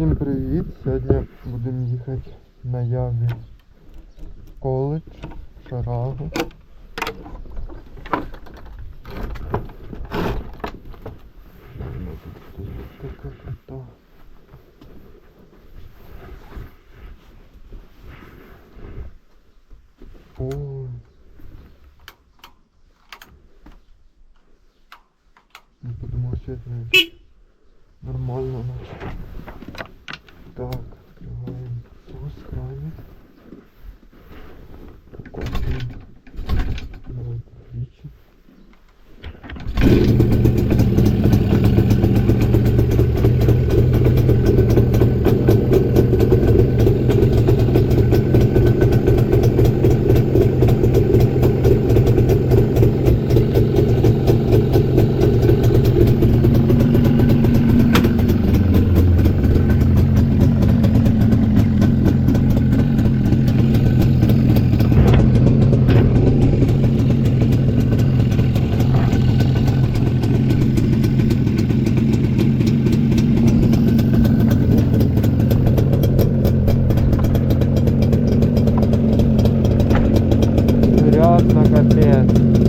Всім привіт! Сьогодні будемо їхати на яві коледж Шарагу. Ну, така крута. Это нормально 对。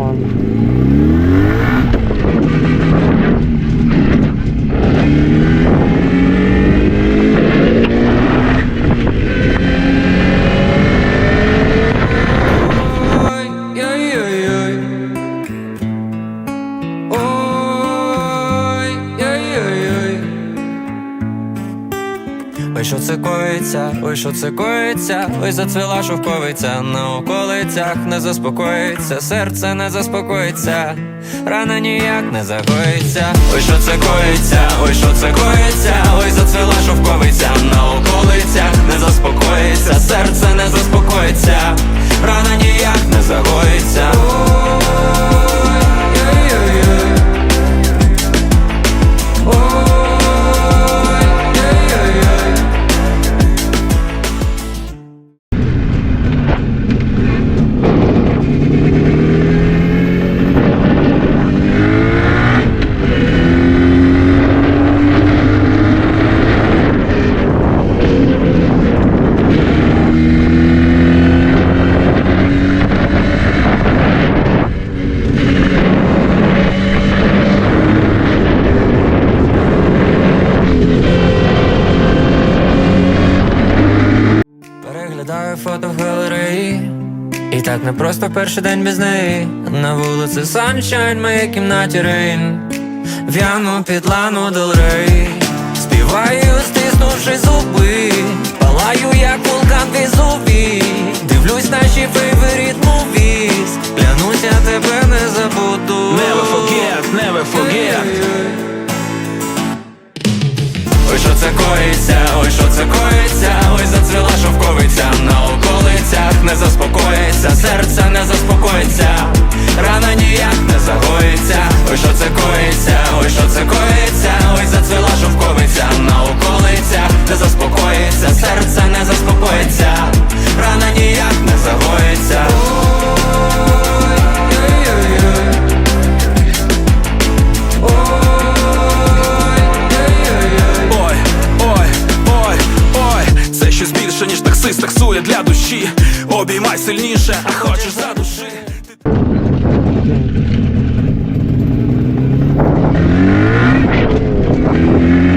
І коїться, ой, що це коїться, ой, зацвіла шовковиця. На околицях не заспокоїться, серце не заспокоїться, рана ніяк не загоїться. Ой, що це коїться, ой, що це коїться, ой, зацвіла шовковиця. На околицях не заспокоїться, серце не заспокоїться, рана ніяк не загоїться. Так не просто перший день без неї. На вулиці саншайн, в моїй кімнаті рейн. В'яну під лану Rey Співаю, стиснувши зуби. Палаю, як вулкан візуві Дивлюсь наші favorite movies Клянусь, я тебе не забуду що це коїться, ой, що це коїться, ой, зацвіла шовковиця. На околицях не заспокоїться, серце не заспокоїться, рана ніяк не загоїться, ой, що це коїться, ой, що це коїться, ой, зацвіла шовковиця таксує для душі. Обіймай сильніше, а хочеш за душі. She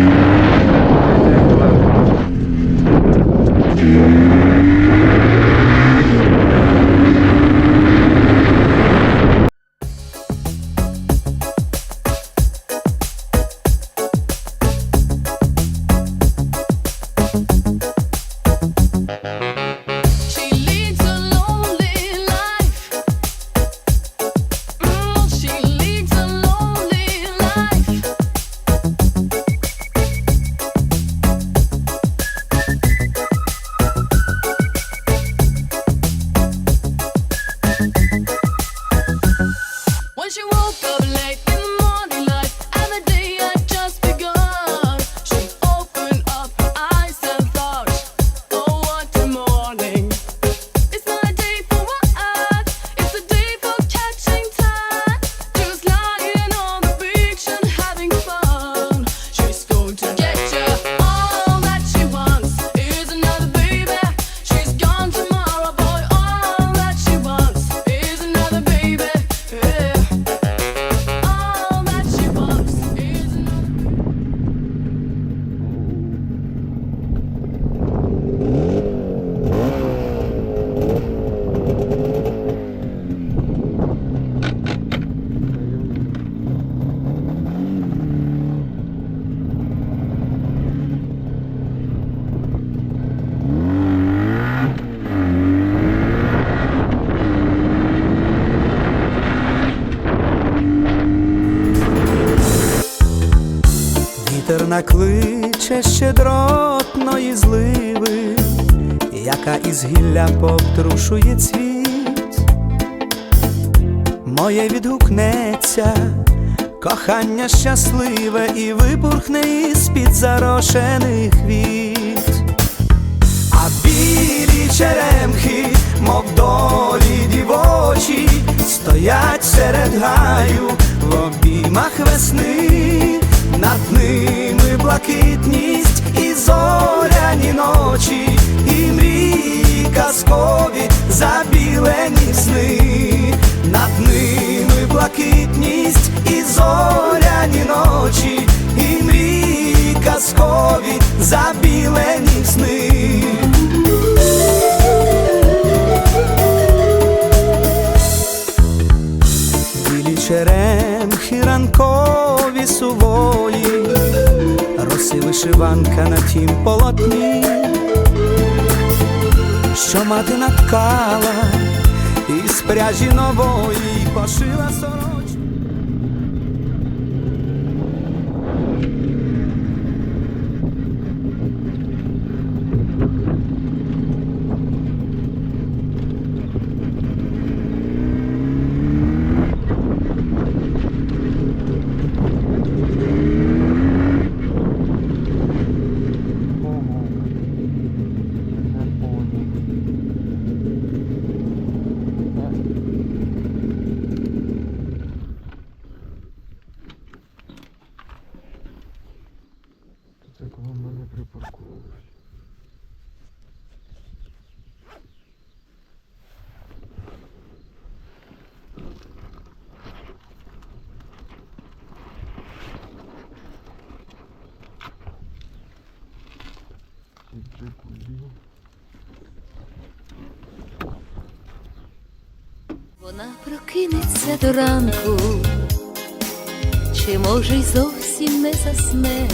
Вона кличе щедротної зливи, яка із гілля пообтрушує цвіт. Моє відгукнеться, кохання щасливе і випурхне із-під зарошених віт. А білі черемхи, мов долі дівочі, стоять серед гаю в обіймах весни, над ними блакитність і зоряні ночі, і мрії казкові забілені сни, над ними блакитність і зоряні ночі, і мрії казкові забілені сни. Черемхи ранкові сувої, роси вишиванка на тім полотні, що мати наткала із пряжі нової пошила сорочку. Вона прокинеться до ранку, чи може й зовсім не засне,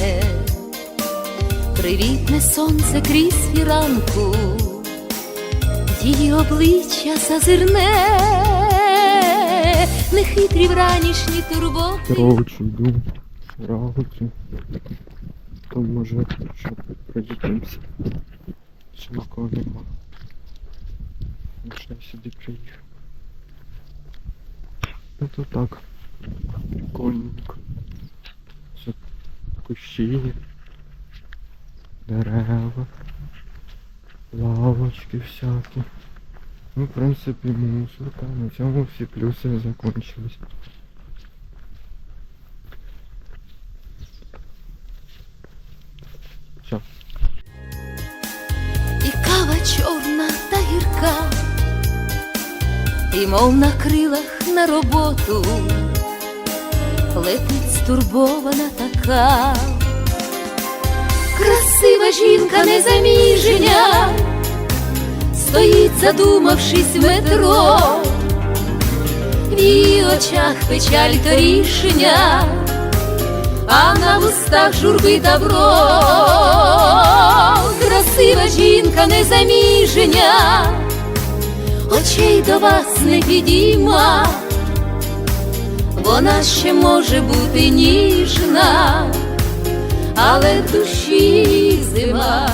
привітне сонце крізь фіранку, її обличчя зазирне, нехитрі вранішні турботи. Короче, йду рауті. Там може ще проїдемося. Ще нікого нема. Ще сюди приїхав. Ну то так. Прикольненько. Все кущі, дерева, лавочки всякі. Ну, в принципі, мусорка. На цьому всі плюси закончились. Все. і кава чорна та гірка, І мов на крилах на роботу летить стурбована така, красива жінка незаміжня, стоїть, задумавшись в метро, в її очах печаль торішня, а на вустах журби добро, красива жінка незаміжня, очей до вас не підійма, вона ще може бути ніжна, але душі зима,